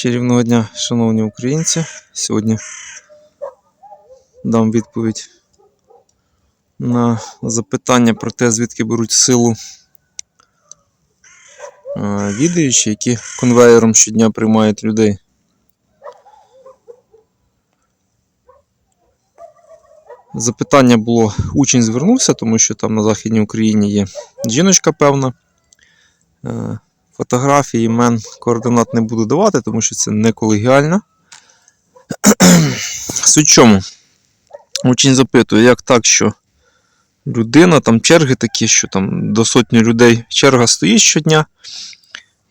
Чарівного дня, шановні українці. Сьогодні дам відповідь на запитання про те, звідки беруть силу е, відаючі, які конвеєром щодня приймають людей. Запитання було, учень звернувся, тому що там на Західній Україні є жіночка певна. Фотографії, імен, координат не буду давати, тому що це не колегіально. Суть чому? Учень запитує, як так, що людина, там черги такі, що там до сотні людей черга стоїть щодня,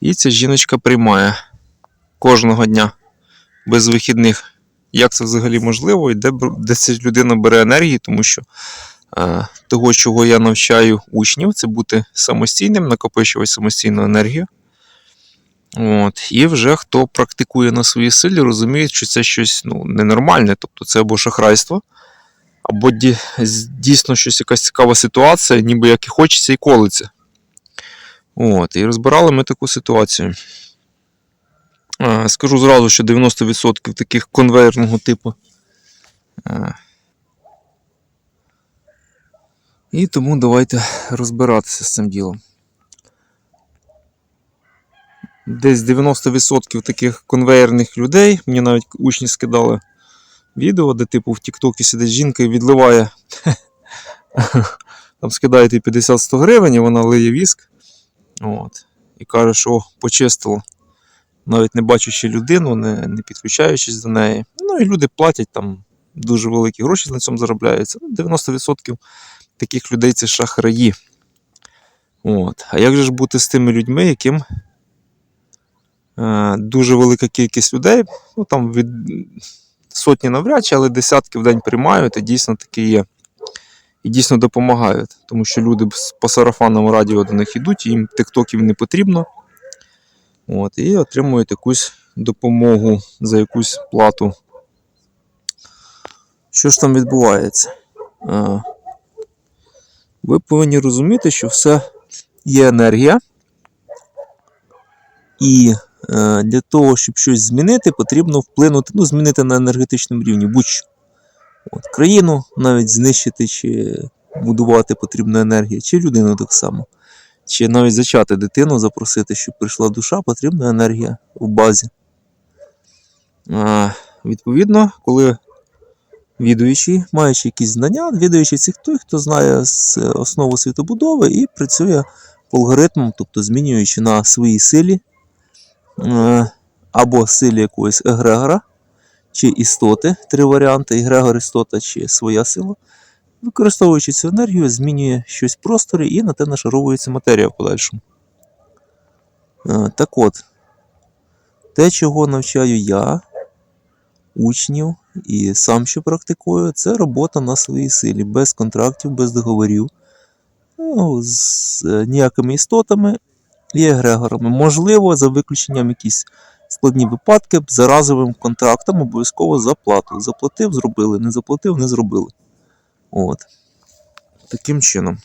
і ця жіночка приймає кожного дня без вихідних. Як це взагалі можливо і де, де ця людина бере енергії, тому що е, того, чого я навчаю учнів, це бути самостійним, накопичувати самостійну енергію. От. І вже хто практикує на своїй силі, розуміє, що це щось ну, ненормальне, тобто це або шахрайство, або ді- дійсно щось якась цікава ситуація, ніби як і хочеться, і колиться. От. І розбирали ми таку ситуацію. Скажу зразу, що 90% таких конвейерного типу. І тому давайте розбиратися з цим ділом. Десь 90% таких конвейерних людей. Мені навіть учні скидали відео, де типу в Тіктокі сидить жінка і відливає. Там скидають їй 50-100 гривень, і вона лиє віск. От. І каже, що почистило. Навіть не бачачи людину, не, не підключаючись до неї. Ну і люди платять там дуже великі гроші на цьому заробляються. Ну, 90% таких людей це шахраї. От. А як же ж бути з тими людьми, яким дуже велика кількість людей, ну там від сотні навряд чи, але десятки в день приймають, і дійсно такі є. І дійсно допомагають, тому що люди по сарафанному радіо до них йдуть, їм тиктоків не потрібно. От, і отримують якусь допомогу за якусь плату. Що ж там відбувається? Е, Ви повинні розуміти, що все є енергія, і е, для того, щоб щось змінити, потрібно вплинути, ну, змінити на енергетичному рівні будь-що. Країну навіть знищити чи будувати потрібна енергія, чи людину так само. Чи навіть зачати дитину, запросити, щоб прийшла душа, потрібна енергія в базі. А, відповідно, коли відуючий, маючи якісь знання, відуючий це той, хто знає основу світобудови і працює по алгоритмам, тобто змінюючи на своїй силі е, або силі якогось егрегора чи істоти, три варіанти: егрегор, істота чи своя сила. Використовуючи цю енергію, змінює щось в просторі і на те нашаровується матерія в подальшому. Е, Так от, те, чого навчаю я, учнів і сам що практикую, це робота на своїй силі, без контрактів, без договорів, ну, з е, ніякими істотами і егрегорами. Можливо, за виключенням якісь складні випадки за разовим контрактом обов'язково за плату. Заплатив, зробили, не заплатив, не зробили. От. Таким чином.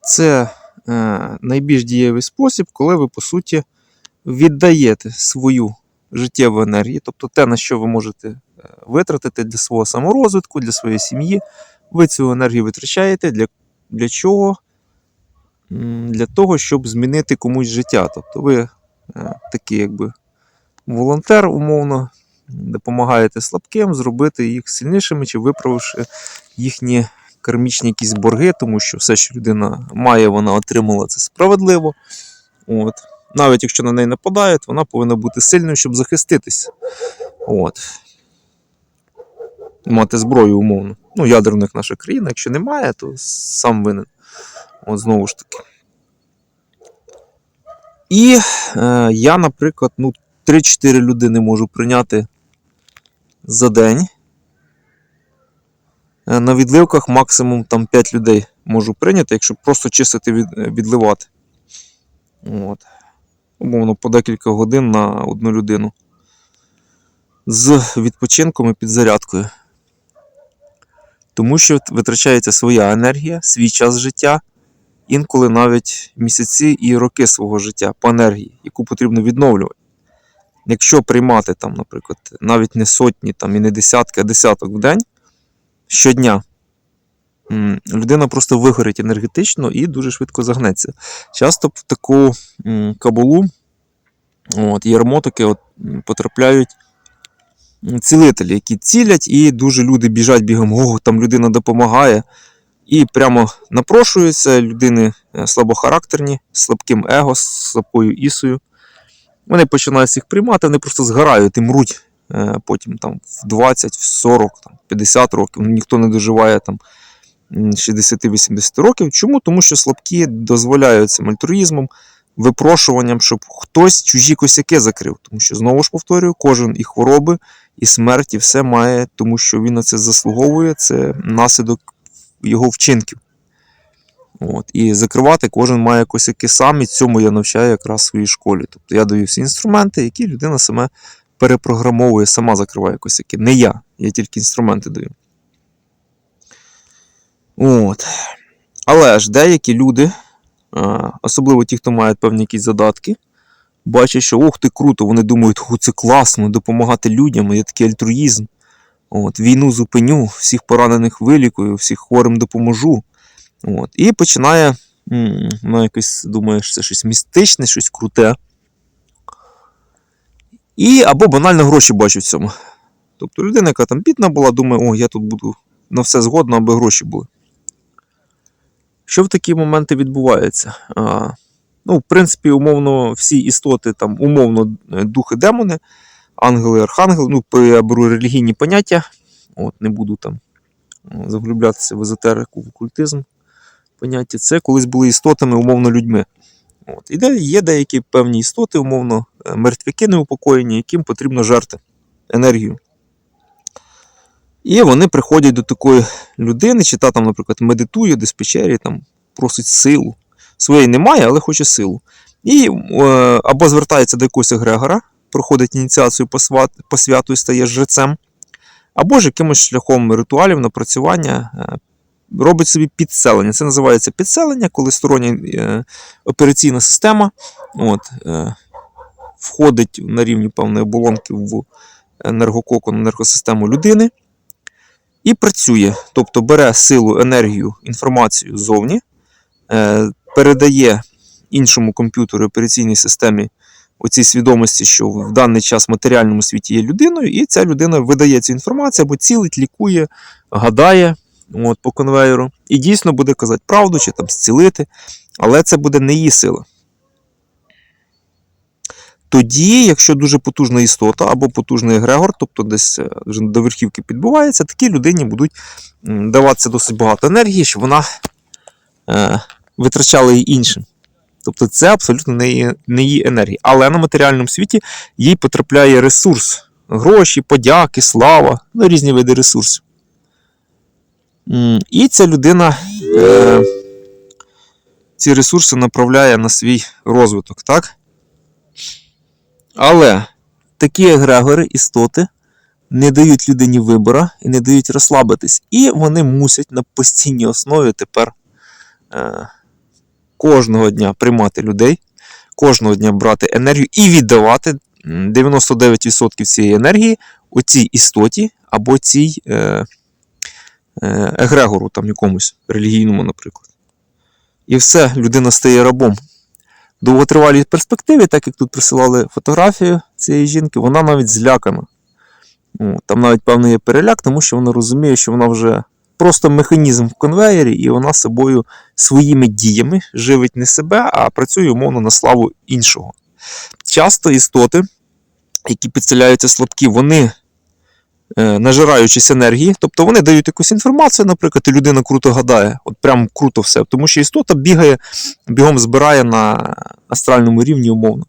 Це е, найбільш дієвий спосіб, коли ви, по суті, віддаєте свою життєву енергію, тобто те, на що ви можете е, витратити для свого саморозвитку, для своєї сім'ї. Ви цю енергію витрачаєте для, для чого? Для того, щоб змінити комусь життя. Тобто ви е, такий, якби волонтер, умовно, допомагаєте слабким зробити їх сильнішими чи виправивши їхні кармічні якісь борги, тому що все, що людина має, вона отримала це справедливо. От. Навіть якщо на неї нападають, вона повинна бути сильною, щоб захиститися. От. Мати зброю, умовно. Ну, ядерних наша країна, якщо немає, то сам винен. От знову ж таки. І е, я, наприклад, ну, 3-4 людини можу прийняти за день. Е, На відливках максимум там 5 людей можу прийняти, якщо просто чистити від, е, відливати. От. Умовно, по декілька годин на одну людину. З відпочинком і підзарядкою. Тому що витрачається своя енергія, свій час життя, інколи навіть місяці і роки свого життя по енергії, яку потрібно відновлювати. якщо приймати там, наприклад, навіть не сотні там, і не десятки, а десяток в день щодня, людина просто вигорить енергетично і дуже швидко загнеться. Часто в таку кабулу от, ярмо таке от, потрапляють цілителі, які цілять, і дуже люди біжать бігом, о, там людина допомагає. І прямо напрошуються людини е, слабохарактерні, слабким его, слабкою ісою. Вони починають їх приймати, вони просто згорають і мруть е, потім там, в 20, в 40, там, 50 років. Ну, Ніхто не доживає там 60-80 років. Чому? Тому що слабкі дозволяють цим альтруїзмом, випрошуванням, щоб хтось чужі косяки закрив. Тому що, знову ж повторюю, кожен і хвороби, і смерть, і все має, тому що він на це заслуговує, це наслідок його вчинків. От. І закривати кожен має косяки сам, і цьому я навчаю якраз в своїй школі. Тобто я даю всі інструменти, які людина саме перепрограмовує, сама закриває косяки. Не я, я тільки інструменти даю. От. Але ж деякі люди, особливо ті, хто мають певні якісь задатки, бачать, що ох ти круто, вони думають, о, це класно, допомагати людям, є такий альтруїзм. От, війну зупиню, всіх поранених вилікую, всіх хворим допоможу. От, і починає, ну, якось думає, що це щось містичне, щось круте. І або банально гроші бачить в цьому. Тобто людина, яка там бідна була, думає, о, я тут буду на все згодно, аби гроші були. Що в такі моменти відбувається? А, ну, в принципі, умовно, всі істоти, там, умовно, е, духи, демони, ангели, архангели, ну, я беру релігійні поняття, от, не буду там е, заглублятися в езотерику, в окультизм. Поняття, це колись були істотами, умовно, людьми. От. І де є деякі певні істоти, умовно, е, мертвяки неупокоєні, яким потрібно жерти енергію. І вони приходять до такої людини, чи та там, наприклад, медитує десь в печері, там просить силу. Своєї немає, але хоче силу. І е, або звертається до якогось егрегора, проходить ініціацію по, святу і стає жрецем, або ж якимось шляхом ритуалів, напрацювання е, робить собі підселення. Це називається підселення, коли стороння е, операційна система от, е, входить на рівні певної оболонки в енергококон, енергосистему людини і працює. Тобто бере силу, енергію, інформацію ззовні, передає іншому комп'ютеру операційній системі оцій свідомості, що в даний час в матеріальному світі є людиною, і ця людина видає цю інформацію або цілить, лікує, гадає от, по конвейеру. І дійсно буде казати правду чи там зцілити, але це буде не її сила. Тоді, якщо дуже потужна істота або потужний егрегор, тобто десь е, вже до верхівки підбувається, такій людині будуть даватися досить багато енергії, щоб вона е, витрачала її іншим. Тобто це абсолютно не її, не її енергія. Але на матеріальному світі їй потрапляє ресурс: гроші, подяки, слава, ну, різні види ресурсів. І ця людина е, ці ресурси направляє на свій розвиток, так? Але такі егрегори, істоти, не дають людині вибора і не дають розслабитись. І вони мусять на постійній основі тепер е, кожного дня приймати людей, кожного дня брати енергію і віддавати 99% цієї енергії оцій істоті або цій е, е, егрегору, там якомусь релігійному, наприклад. І все, людина стає рабом. Довготривалій перспективі, так як тут присилали фотографію цієї жінки, вона навіть злякана. Там навіть певний є переляк, тому що вона розуміє, що вона вже просто механізм в конвеєрі, і вона собою своїми діями живить не себе, а працює умовно на славу іншого. Часто істоти, які підселяються слабкі, вони, е, нажираючись енергії, тобто вони дають якусь інформацію, наприклад, і людина круто гадає, от прям круто все. Тому що істота бігає, бігом збирає на астральному рівні, умовно,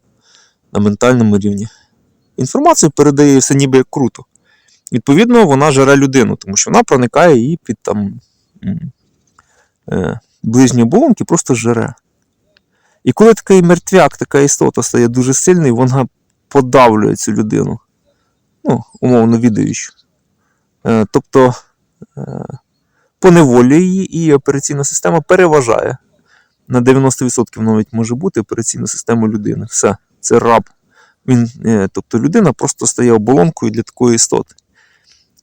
на ментальному рівні. Інформацію передає все ніби як круто. Відповідно, вона жере людину, тому що вона проникає її під там е, ближні оболонки, просто жере. І коли такий мертвяк, така істота стає дуже сильний, вона подавлює цю людину. Ну, умовно відаючи. Е, тобто е, поневолює її, і операційна система переважає. На 90% навіть може бути операційна система людини. Все, це раб. Він, тобто людина просто стає оболонкою для такої істоти.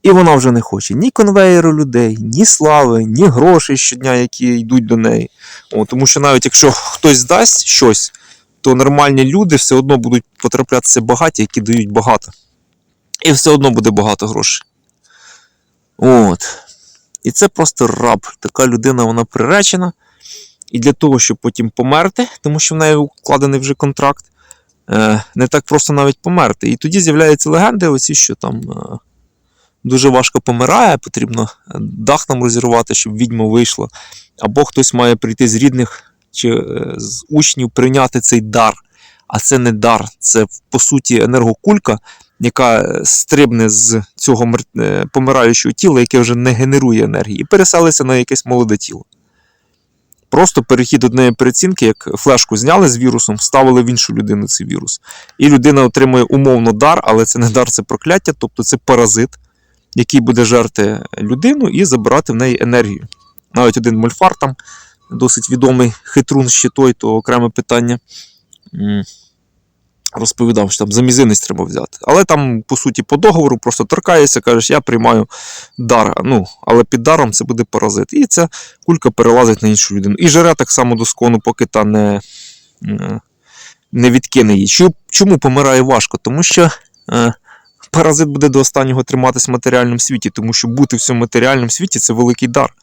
І вона вже не хоче ні конвеєру людей, ні слави, ні грошей щодня, які йдуть до неї. О, тому що навіть якщо хтось дасть щось, то нормальні люди все одно будуть потраплятися багаті, які дають багато. І все одно буде багато грошей. От. І це просто раб. Така людина, вона приречена. І для того, щоб потім померти, тому що в неї укладений вже контракт, е, не так просто навіть померти. І тоді з'являються легенди, оці, що там е, дуже важко помирає, потрібно е, дах нам розірвати, щоб відьма вийшла. Або хтось має прийти з рідних чи е, з учнів прийняти цей дар. А це не дар, це по суті енергокулька, яка е, стрибне з цього помираючого тіла, яке вже не генерує енергії, і переселиться на якесь молоде тіло. Просто перехід однієї перецінки, як флешку зняли з вірусом, вставили в іншу людину цей вірус. І людина отримує умовно дар, але це не дар, це прокляття, тобто це паразит, який буде жерти людину і забирати в неї енергію. Навіть один мольфар там досить відомий хитрун ще той, то окреме питання. Розповідав, що там за мізинець треба взяти. Але там, по суті, по договору просто торкаєшся, кажеш, я приймаю дар. Ну, але під даром це буде паразит. І ця кулька перелазить на іншу людину. І жере так само до скону, поки та не, не відкине її. Чому помирає важко? Тому що е, паразит буде до останнього триматись в матеріальному світі, тому що бути в цьому матеріальному світі це великий дар.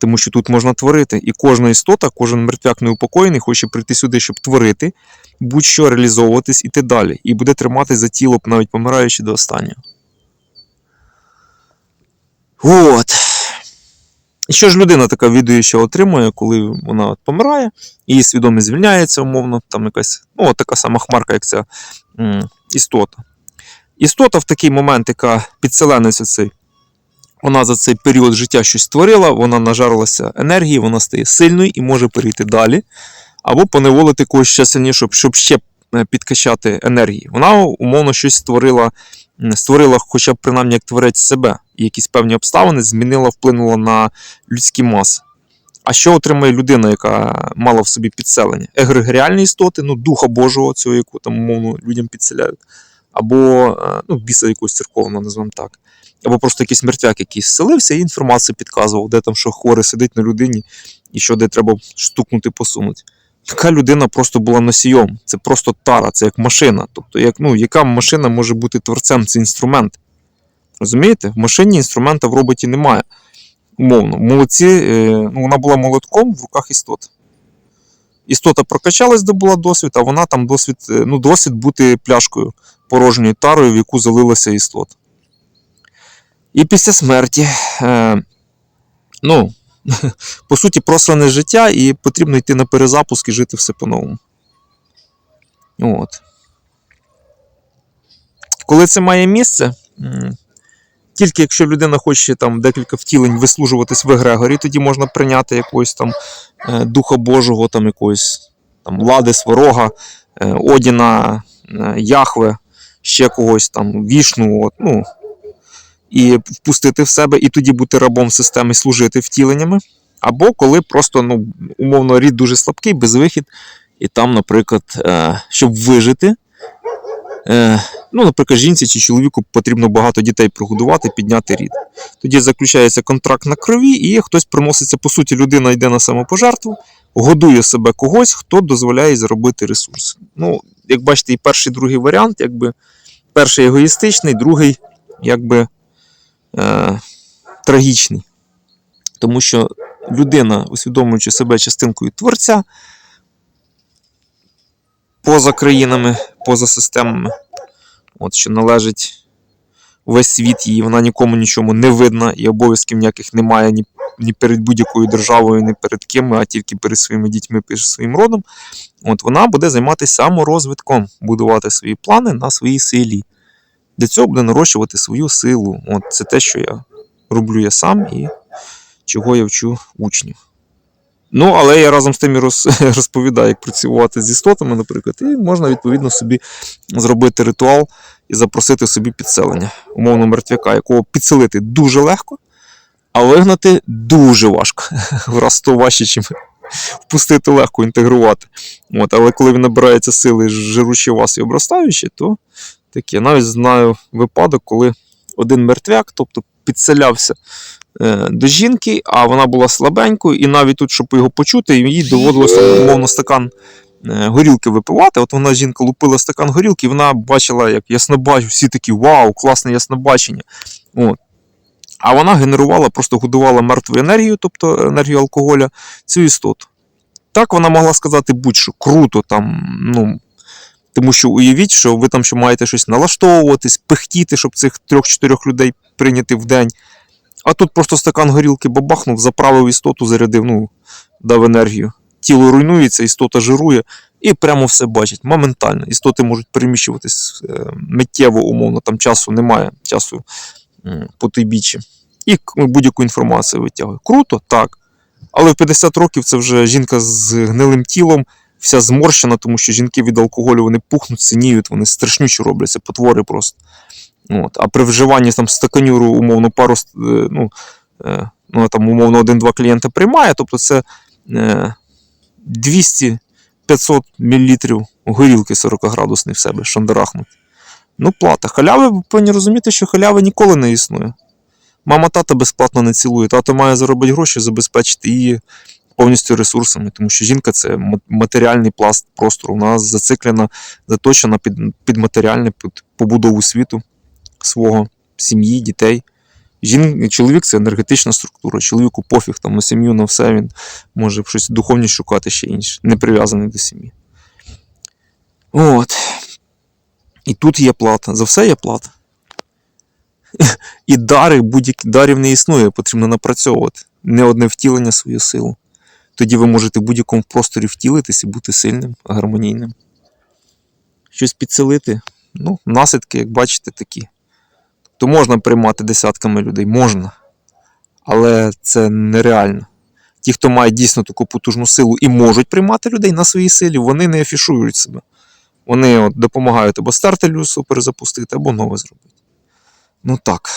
Тому що тут можна творити. І кожна істота, кожен мертвяк неупокоєний хоче прийти сюди, щоб творити, будь-що реалізовуватись, іти далі. І буде триматись за тіло, навіть помираючи до останнього. От. І що ж людина така відуюча отримує, коли вона от помирає, її свідомість звільняється, умовно, там якась, ну, от така сама хмарка, як ця м, істота. Істота в такий момент, яка підселенець оцей, вона за цей період життя щось створила, вона нажарилася енергії, вона стає сильною і може перейти далі, або поневолити когось ще сильніше, щоб, ще е, підкачати енергії. Вона умовно щось створила, створила, хоча б принаймні як творець себе, і якісь певні обставини змінила, вплинула на людські маси. А що отримає людина, яка мала в собі підселення? Егрегоріальні істоти, ну, духа Божого, цього, яку там умовно людям підселяють, або е, ну, біса якогось церковного, назвемо так. Або просто якийсь мертвяк, який зселився і інформацію підказував, де там що хворе сидить на людині, і що де треба штукнути, посунути. Така людина просто була носієм. Це просто тара, це як машина. Тобто, як, ну, яка машина може бути творцем? Це інструмент. Розумієте? В машині інструмента в роботі немає. Умовно. Молодці, е, ну, вона була молотком в руках істот. Істота прокачалась, здобула досвід, а вона там досвід, е, ну, досвід бути пляшкою порожньою тарою, в яку залилася істота. І після смерті, е, ну, по суті, просране життя, і потрібно йти на перезапуск і жити все по-новому. От. Коли це має місце, тільки якщо людина хоче там декілька втілень вислужуватись в Егрегорі, тоді можна прийняти якогось там е, Духа Божого, там якогось там Лади, Сварога, е, Одіна, Яхве, ще когось там, Вішну, от, ну, і впустити в себе, і тоді бути рабом системи, служити втіленнями. Або коли просто ну, умовно рід дуже слабкий, безвихід, і там, наприклад, е, щоб вижити, е, ну, наприклад, жінці чи чоловіку потрібно багато дітей прогодувати, підняти рід. Тоді заключається контракт на крові, і хтось приноситься, по суті, людина йде на самопожертву, годує себе когось, хто дозволяє заробити ресурс. Ну, як бачите, і перший, і другий варіант, якби перший егоїстичний, другий, якби е, трагічний. Тому що людина, усвідомлюючи себе частинкою творця, поза країнами, поза системами, от, що належить весь світ її, вона нікому нічому не видна, і обов'язків ніяких немає ні, ні перед будь-якою державою, ні перед ким, а тільки перед своїми дітьми, перед своїм родом. От вона буде займатися саморозвитком, будувати свої плани на своїй силі. Для цього буде нарощувати свою силу. От це те, що я роблю я сам і чого я вчу учнів. Ну, але я разом з тим і розповідаю, як працювати з істотами, наприклад, і можна відповідно собі зробити ритуал і запросити собі підселення, умовно мертвяка, якого підселити дуже легко, а вигнати дуже важко. В раз то важче, ніж впустити легко, інтегрувати. От, але коли він набирається сили, жиручі вас і обростаючі, то таке. Навіть знаю випадок, коли один мертвяк, тобто підселявся е, до жінки, а вона була слабенькою, і навіть тут, щоб його почути, їй доводилося умовно стакан е, горілки випивати. От вона жінка лупила стакан горілки, і вона бачила, як яснобач, всі такі вау, класне яснобачення. От. А вона генерувала, просто годувала мертву енергію, тобто енергію алкоголя, цю істоту. Так вона могла сказати будь-що круто там, ну. Тому що уявіть, що ви там ще маєте щось налаштовуватись, пихтіти, щоб цих трьох-чотирьох людей прийняти в день. А тут просто стакан горілки бабахнув, заправив істоту, зарядив, ну, дав енергію. Тіло руйнується, істота жирує, і прямо все бачить. Моментально. Істоти можуть переміщуватись е, миттєво, умовно, там часу немає, часу по той бічі. І будь-яку інформацію витягує. Круто, так. Але в 50 років це вже жінка з гнилим тілом, вся зморщена, тому що жінки від алкоголю вони пухнуть, синіють, вони страшнючі робляться, потвори просто. От. А при вживанні там стаканюру, умовно, пару, е, ну, е, ну, там, умовно, один-два клієнта приймає, тобто це е, 200-500 мл горілки 40-градусної в себе, шандарахнуть. Ну, плата. Халяви, ви повинні розуміти, що халяви ніколи не існує. Мама тата безплатно не цілує, тато має заробити гроші, забезпечити її повністю ресурсами, тому що жінка це матеріальний пласт простору. Вона зациклена, заточена під, під матеріальне, під побудову світу свого, сім'ї, дітей. Жін... Чоловік це енергетична структура, чоловіку пофіг там на сім'ю, на все, він може щось духовні шукати ще інше, не прив'язаний до сім'ї. От. І тут є плата. За все є плата. І дари, будь-які дарів не існує, потрібно напрацьовувати. Не одне втілення свою силу. Тоді ви можете в будь-якому просторі втілитись і бути сильним, гармонійним. Щось підселити. Ну, наслідки, як бачите, такі. Тобто можна приймати десятками людей, можна. Але це нереально. Ті, хто має дійсно таку потужну силу і можуть приймати людей на своїй силі, вони не афішують себе. Вони от допомагають або стартер люсу перезапустити, або нове зробити. Ну так.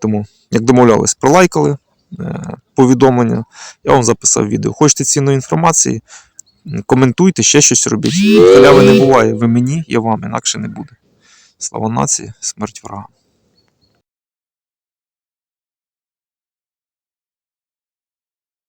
Тому, як домовлялись, пролайкали е, повідомлення. Я вам записав відео. Хочете цінної інформації? Коментуйте, ще щось робіть. Халяви не буває. Ви мені, я вам, інакше не буде. Слава нації, смерть ворогам.